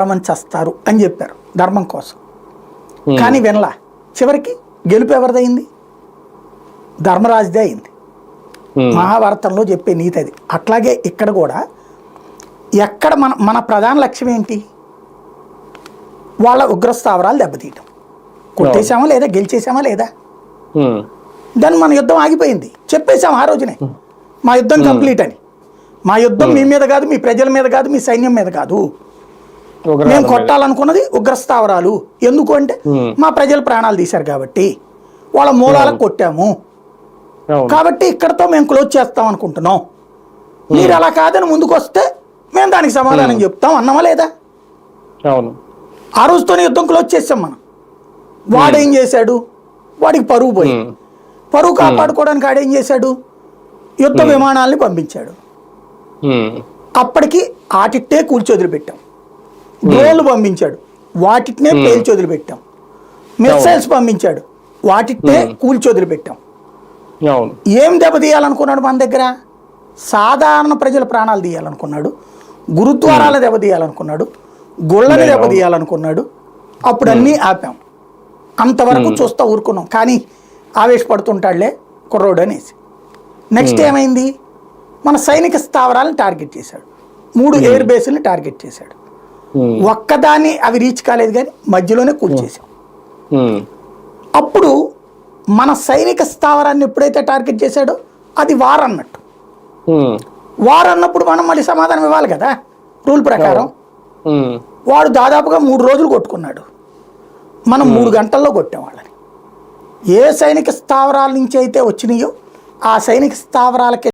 రామని చేస్తారు అని చెప్పారు ధర్మం కోసం. కానీ వినలా. చివరికి గెలుపు ఎవరిదైంది ధర్మరాజుదే అయింది. మహాభారతంలో చెప్పే నీతి అది. అట్లాగే ఇక్కడ కూడా ఎక్కడ మన మన ప్రధాన లక్ష్యం ఏంటి? వాళ్ళ ఉగ్రస్థావరాలు దెబ్బతీయటం. కొట్టేశామా లేదా? గెలిచేసామా లేదా. దాన్ని మన యుద్ధం ఆగిపోయింది. చెప్పేశాం ఆ రోజునే. మా యుద్ధం కంప్లీట్ అని. మా యుద్ధం మీ మీద కాదు మీ ప్రజల మీద కాదు మీ సైన్యం మీద కాదు. మేము. కొట్టాలనుకున్నది ఉగ్రస్థావరాలు. ఎందుకు అంటే. మా ప్రజలు ప్రాణాలు తీశారు కాబట్టి. వాళ్ళ మూలాలకు కొట్టాము. కాబట్టి ఇక్కడతో మేము క్లోజ్ చేస్తాం అనుకుంటున్నాం. మీరు అలా కాదని ముందుకు వస్తే మేము దానికి సమాధానం చెప్తాం. అన్నామా లేదా? అవును. ఆ రోజుతోనే యుద్ధం క్లోజ్ చేసాం మనం. వాడేం చేశాడు? వాడికి పరువు పోయి. పరువు కాపాడుకోవడానికి ఆడేం చేశాడు? యుద్ధ విమానాల్ని పంపించాడు. అప్పటికి ఆటిట్టే కూల్చొదిలి పెట్టాం డ్రోన్లు పంపించాడు. వాటినే పేల్చొదిలి పెట్టాం మిసైల్స్ పంపించాడు. వాటినే కూల్చొదిలి పెట్టాం అవును. ఏం దెబ్బతీయాలనుకున్నాడు మన దగ్గర? సాధారణ ప్రజల ప్రాణాలు తీయాలనుకున్నాడు. గురుద్వారాలు దెబ్బతీయాలనుకున్నాడు గుళ్ళని. దెబ్బతీయాలనుకున్నాడు అప్పుడు అన్నీ ఆపాం. అంతవరకు చూస్తా ఊరుకున్నాం. కానీ ఆవేశపడుతుంటాడులే కుర్రోడు అనేసి. నెక్స్ట్ ఏమైంది? మన సైనిక స్థావరాలను టార్గెట్ చేశాడు. మూడు ఎయిర్ బేస్ని టార్గెట్ చేశాడు. ఒక్కదాన్ని అవి రీచ్ కాలేదు కానీ మధ్యలోనే కూల్చేశాం ఉమ్. అప్పుడు మన సైనిక స్థావరాన్ని ఎప్పుడైతే టార్గెట్ చేశాడో అది వార్ అన్నట్టు. వార్ అన్నప్పుడు మనం మళ్ళీ సమాధానం ఇవ్వాలి కదా? రూల్ ప్రకారం. వాడు దాదాపుగా మూడు రోజులు కొట్టుకున్నాడు. మనం మూడు గంటల్లో కొట్టాం వాళ్ళని. ఏ సైనిక స్థావరాల నుంచి అయితే వచ్చినాయో ఆ సైనిక స్థావరాలకి